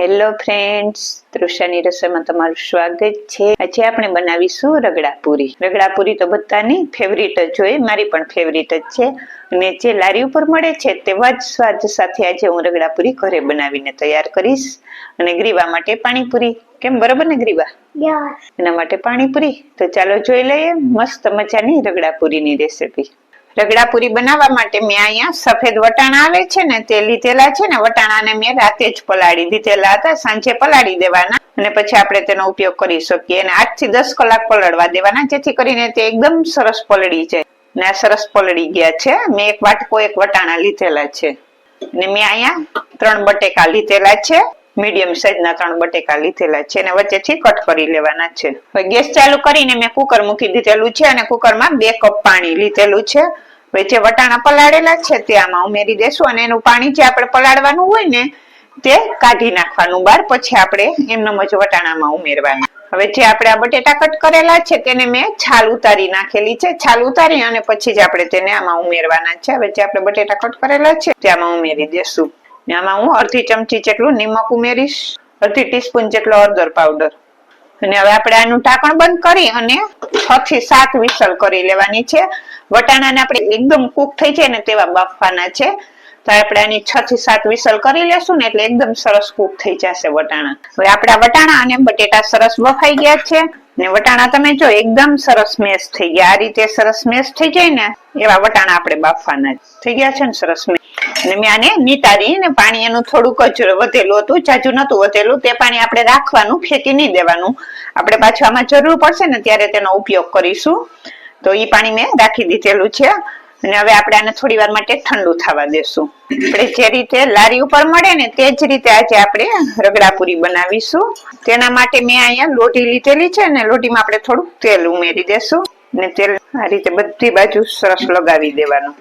Hello friends તૃષાની રસોઈમાં તમારું સ્વાગત છે. આજે આપણે બનાવીશું રગડાપુરી. રગડાપુરી તો બધાની ફેવરિટ જ હોય મારી પણ ફેવરિટ જ છે. અને જે લારી ઉપર મળે છે તેવા જ સ્વાદ સાથે આજે હું રગડાપુરી ઘરે બનાવીને તૈયાર કરીશ. અને ગ્રીવા માટે પાણીપુરી. કેમ બરોબર ને ગ્રીવા? એના માટે પાણીપુરી. તો ચાલો જોઈ લઈએ મસ્ત મજાની રગડાપુરીની રેસીપી રગડાપુરી બનાવવા માટે મેં અહીંયા સફેદ વટાણા આવે છે ને તે લીધેલા છે ને વટાણાને મેં રાતે જ પલાળી દીધેલા હતા, સાંજે પલાળી દેવાના અને પછી આપણે તેનો ઉપયોગ કરી શકીએ અને આઠથી દસ કલાક પલળવા દેવાના, જેથી કરીને તે એકદમ સરસ પલળી જાય. ને સરસ પલળી ગયા છે. મેં એક વાટકો એક વટાણા લીધેલા છે. ને મેં અહીંયા ત્રણ બટેકા લીધેલા છે. મીડિયમ સાઈઝના ત્રણ બટેકા લીધેલા છે અને વચ્ચેથી કટ કરી લેવાના છે. ગેસ ચાલુ કરીને મેં કુકર મૂકી દીધેલું છે અને કુકરમાં બે કપ પાણી લીધેલું છે. જે વટાણા પલાળેલા છે તે આમાં ઉમેરી દેશું અને એનું પાણી જે આપણે પલાળવાનું હોય ને તે કાઢી નાખવાનું. બહાર પછી આપણે એમનેમ જ વટાણામાં ઉમેરવાના. હવે જે આપણે આ બટેટા કટ કરેલા છે તેને મેં છાલ ઉતારી નાખેલી છે. છાલ ઉતારી અને પછી જ આપણે તેને આમાં ઉમેરવાના છે. હવે જે આપણે બટેટા કટ કરેલા છે તે આમાં ઉમેરી દેશું. ને આમાં હું અડધી ચમચી જેટલું નિમક ઉમેરીશ, અડધી ટીસ્પૂન જેટલો હળદર પાવડર અને હવે આપણે આનું ઢાંકણ બંધ કરી અને છ થી સાત વિસલ કરી લેવાની છે. વટાણાને આપણે એકદમ કૂક થઈ જાય ને તેવા બાફવાના છે. તો આપણે આની છ થી સાત વિસલ કરી લેશું ને એટલે એકદમ સરસ કૂક થઈ જશે વટાણા. હવે આપણા વટાણા અને બટેટા સરસ બફાઈ ગયા છે. ને વટાણા તમે જો એકદમ સરસ મેશ થઈ ગયા. આ રીતે સરસ મેશ થઈ જાય ને, એવા વટાણા આપણે બાફવાના થઈ ગયા છે ને સરસ મેશ અને મેં આને નીતારી ને પાણી એનું થોડુંક જ વધેલું હતું, જાજુ નતું વધેલું. તે પાણી આપણે રાખવાનું, ફેંકી નહીં દેવાનું. આપણે પાછું આમાં જરૂર પડશે ને ત્યારે તેનો ઉપયોગ કરીશું. તો એ પાણી મેં રાખી દીધેલું છે. અને હવે આપણે આને થોડી વાર માટે ઠંડુ થવા દેશું. આપણે જે રીતે લારી ઉપર મળે ને તે જ રીતે આજે આપણે રગડાપુરી બનાવીશું. તેના માટે મેં અહીંયા લોટી લીધેલી છે ને લોટીમાં આપણે થોડુંક તેલ ઉમેરી દેશું ને તેલ આ રીતે બધી બાજુ સરસ લગાવી દેવાનું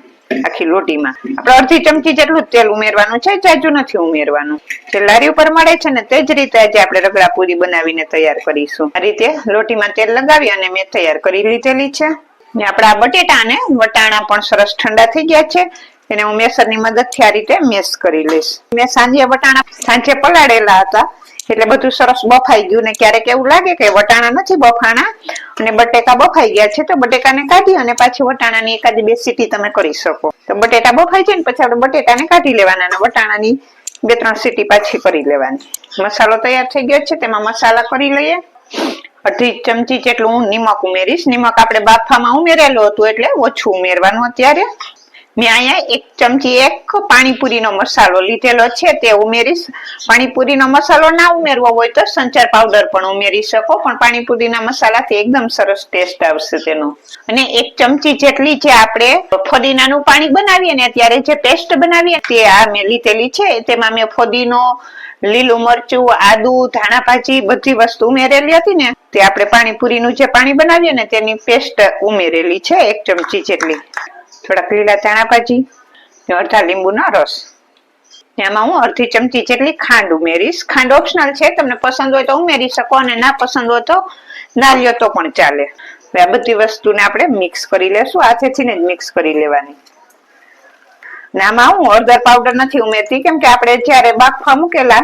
આખી લોટીમાં આપણે અડધી ચમચી જેટલું તેલ ઉમેરવાનું છે, જાજુ નથી ઉમેરવાનું. જે લારી ઉપર મળે છે ને તે જ રીતે આજે આપણે રગડાપુરી બનાવીને તૈયાર કરીશું. આ રીતે લોટીમાં તેલ લગાવી અને મેં તૈયાર કરી લીધેલી છે. ને આપણા બટેટા અને વટાણા પણ સરસ ઠંડા થઈ ગયા છે. એને હું મેસરની મદદથી આ રીતે મેસ કરી લઈશ. મેં સાંજે વટાણા સાંજે પલાળેલા હતા, એટલે બધું સરસ બફાઈ ગયું ને ક્યારેક એવું લાગે કે વટાણા નથી બફાણા અને બટેકા બફાઈ ગયા છે, તો બટેકાને કાઢી અને પાછી વટાણાની એકાદ બે સીટી તમે કરી શકો. તો બટેટા બફાઈ જાય ને પછી આપણે બટેટાને કાઢી લેવાના અને વટાણાની બે ત્રણ સીટી પાછી કરી લેવાની. મસાલો તૈયાર થઈ ગયો છે, તેમાં મસાલા કરી લઈએ. અડધી ચમચી જેટલું હું નિમક ઉમેરીશ. નિમક આપણે બાફામાં ઉમેરેલું હતું એટલે ઓછું ઉમેરવાનું અત્યારે. મેં અહીંયા એક ચમચી, એક પાણીપુરીનો મસાલો લીધેલો છે, તે ઉમેરીશ. પાણીપુરીનો મસાલો ના ઉમેરવો હોય તો સંચાર પાવડર પણ ઉમેરી શકો, પણ પાણીપુરીના મસાલાથી એકદમ સરસ ટેસ્ટ આવશે તેનો. અને એક ચમચી જેટલી જે આપણે ફોદીનાનું પાણી બનાવીએ ને ત્યારે જે પેસ્ટ બનાવીએ તે આ મેં લીધેલી છે, તેમાં મેં ફોદીનો, લીલું મરચું, આદુ ધાણા ભાજી બધી વસ્તુ ઉમેરેલી હતી ને, તે આપણે પાણીપુરીનું જે પાણી બનાવીએ ને તેની પેસ્ટ ઉમેરેલી છે, એક ચમચી જેટલી. થોડાક લીલા ધાણા ભાજી અડધા લીંબુનો રસ. એમાં હું અડધી ચમચી જેટલી ખાંડ ઉમેરીશ. ખાંડ ઓપ્શનલ છે, તમને પસંદ હોય તો ઉમેરી શકો અને ના પસંદ હોય તો ના લ્યો તો પણ ચાલે. હવે આ બધી વસ્તુને આપણે મિક્સ કરી લેશું. હાથેથી ને જ મિક્સ કરી લેવાની. ને આમાં હું હળદર પાવડર નથી ઉમેરતી, કેમ કે આપણે જ્યારે બાફવા મૂકેલા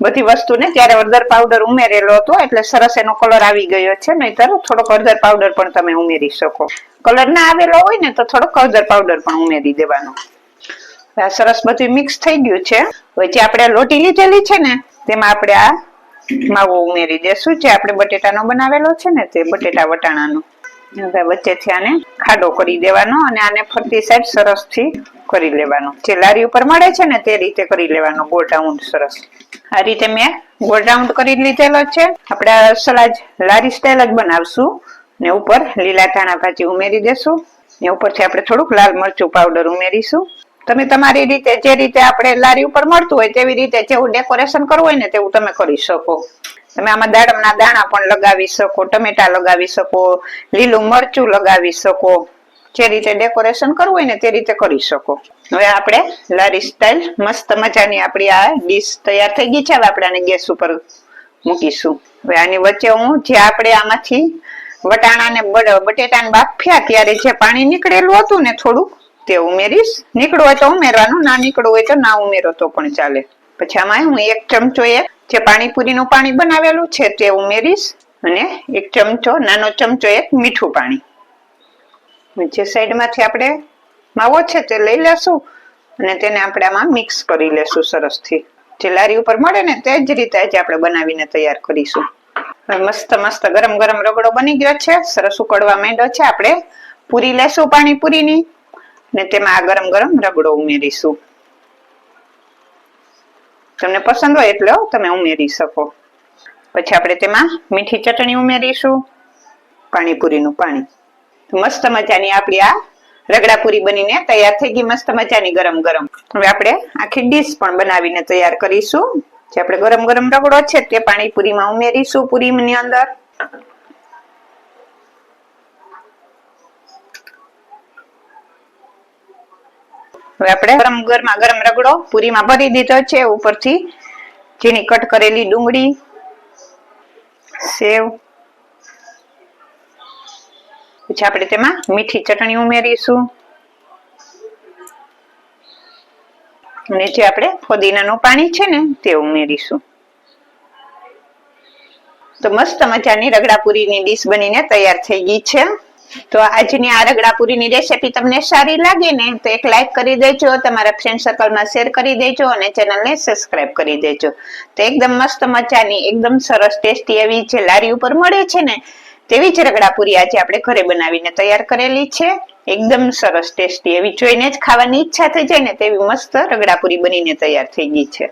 બધી વસ્તુને ત્યારે હળદર પાવડર ઉમેરેલો હતો, એટલે સરસ એનો કલર આવી ગયો છે. નહીતર થોડોક હળદર પાવડર પણ તમે ઉમેરી શકો. કલર ના આવેલો હોય ને તો થોડોક હળદર પાવડર પણ ઉમેરી દેવાનો. આ સરસ બધું મિક્સ થઈ ગયું છે. હવે જે આપણે લોટી લીધેલી છે ને, તેમાં આપણે આ માવો ઉમેરી દેશું. જે આપણે બટેટાનો બનાવેલો છે ને, તે બટેટા વટાણાનો. હવે વચ્ચેથી આને ખાડો કરી દેવાનો અને આને ફરતી સાઈડ સરસથી કરી લેવાનું. જે લારી ઉપર મળે છે ને તે રીતે કરી લેવાનું ગોળ સરસ. આ રીતે મેં ગોળ રાઉન્ડ કરી લીધેલો છે. આપણે સલાડ લારી સ્ટાઈલ જ બનાવશું ને ઉપર લીલા ધાણા ભાજી ઉમેરી દેશું. ને ઉપરથી આપણે થોડુંક લાલ મરચું પાવડર ઉમેરીશું. તમે તમારી રીતે જે રીતે આપણે લારી ઉપર મળતું હોય તેવી રીતે જેવું ડેકોરેશન કરવું હોય ને તેવું તમે કરી શકો. તમે આમાં દાડમના દાણા પણ લગાવી શકો, ટમેટા લગાવી શકો, લીલું મરચું લગાવી શકો. જે રીતે ડેકોરેશન કરવું હોય ને તે રીતે કરી શકો. હવે આપણે લારી સ્ટાઈલ મસ્ત મજાની આપણી આ ડીશ તૈયાર થઈ ગઈ છે. હવે આપણે આને ગેસ ઉપર મૂકીશું. હવે આની વચ્ચે હું જે આપણે આમાંથી વટાણા ને બટેટાને બાફ્યા ત્યારે જે પાણી નીકળેલું હતું ને થોડુંક, તે ઉમેરીશ. નીકળવું હોય તો ઉમેરવાનું, ના નીકળવું હોય તો ના ઉમેરો તો પણ ચાલે. પછી આમાં હું એક ચમચો એ જે પાણીપુરીનું પાણી બનાવેલું છે તે ઉમેરીશ અને એક ચમચો, નાનો ચમચો એક મીઠું પાણી. જે સાઈડમાંથી આપણે માવો છે તે લઈ લેશું અને તેને આપણે આમાં મિક્સ કરી લેશું સરસથી. જે લારી ઉપર મળે ને તે જ રીતે આજે આપણે બનાવીને તૈયાર કરીશું. મસ્ત મસ્ત ગરમ ગરમ રગડો બની ગયો છે. સરસ ઉકળવા માંડ્યો છે. આપણે પૂરી લેશું પાણીપુરીની ને તેમાં આ ગરમ ગરમ રગડો ઉમેરીશું. તમને પસંદ હોય એટલે તમે ઉમેરી શકો. પછી આપણે તેમાં મીઠી ચટણી ઉમેરીશું. પાણીપુરીનું પાણી. મસ્ત મજાની આપણી આ રગડાપુરી બનીને તૈયાર થઈ ગઈ, મસ્ત મજાની ગરમ ગરમ. હવે આપણે આખી ડીશ પણ બનાવીને તૈયાર કરીશું. જે આપણે ગરમ ગરમ રગડો છે તે પાણીપુરીમાં ઉમેરીશું પૂરીની અંદર. હવે આપણે ગરમ ગરમા ગરમ રગડો પૂરીમાં ભરી દીધો છે ઉપરથી. ઝીણી કટ કરેલી ડુંગળી. સેવ. પછી આપણે તેમાં મીઠી ચટણી ઉમેરીશું. અને જે આપણે ફોદીનાનું પાણી છે ને, તે ઉમેરીશું. તો મસ્ત મજાની રગડાપુરીની ડીશ બનીને તૈયાર થઈ ગઈ છે. તો આજની આ રગડાપુરીની રેસીપી તમને સારી લાગે ને, તો એક લાઈક કરી દેજો, તમારા ફ્રેન્ડ સર્કલમાં શેર કરી દેજો અને ચેનલને સબસ્ક્રાઇબ કરી દેજો. તો એકદમ મસ્ત મજાની, એકદમ સરસ ટેસ્ટી એવી જે લારી ઉપર મળે છે ને તેવી જ રગડાપુરી આજે આપણે ઘરે બનાવીને તૈયાર કરેલી છે. એકદમ સરસ ટેસ્ટી એવી. જોઈને જ ખાવાની ઈચ્છા થઈ જાય ને તેવી મસ્ત રગડાપુરી બનીને તૈયાર થઈ ગઈ છે.